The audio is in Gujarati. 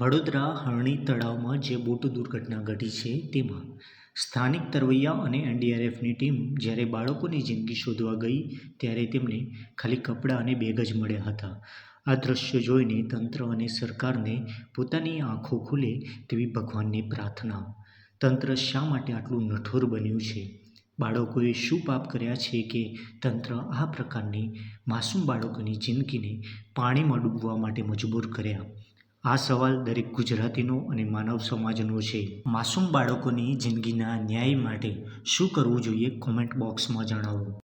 વડોદરા હરણી તળાવમાં જે બોટ દુર્ઘટના ઘટી છે તેમાં સ્થાનિક તરવૈયા અને એનડીઆરએફની ટીમ જ્યારે બાળકોની જિંદગી શોધવા ગઈ ત્યારે તેમને ખાલી કપડાં અને બેગ જ મળ્યા હતા. આ દ્રશ્ય જોઈને તંત્ર અને સરકારને પોતાની આંખો ખુલે તેવી ભગવાનની પ્રાર્થના. તંત્ર શા માટે આટલું નઠોર બન્યું છે? બાળકોએ શું પાપ કર્યા છે કે તંત્ર આ પ્રકારની માસૂમ બાળકોની જિંદગીને પાણીમાં ડૂબવા માટે મજબૂર કર્યા? આ સવાલ દરેક ગુજરાતીનો અને માનવ સમાજનો છે. માસૂમ બાળકોની જિંદગીના ન્યાય માટે શું કરવું જોઈએ કોમેન્ટ બોક્સમાં જણાવો.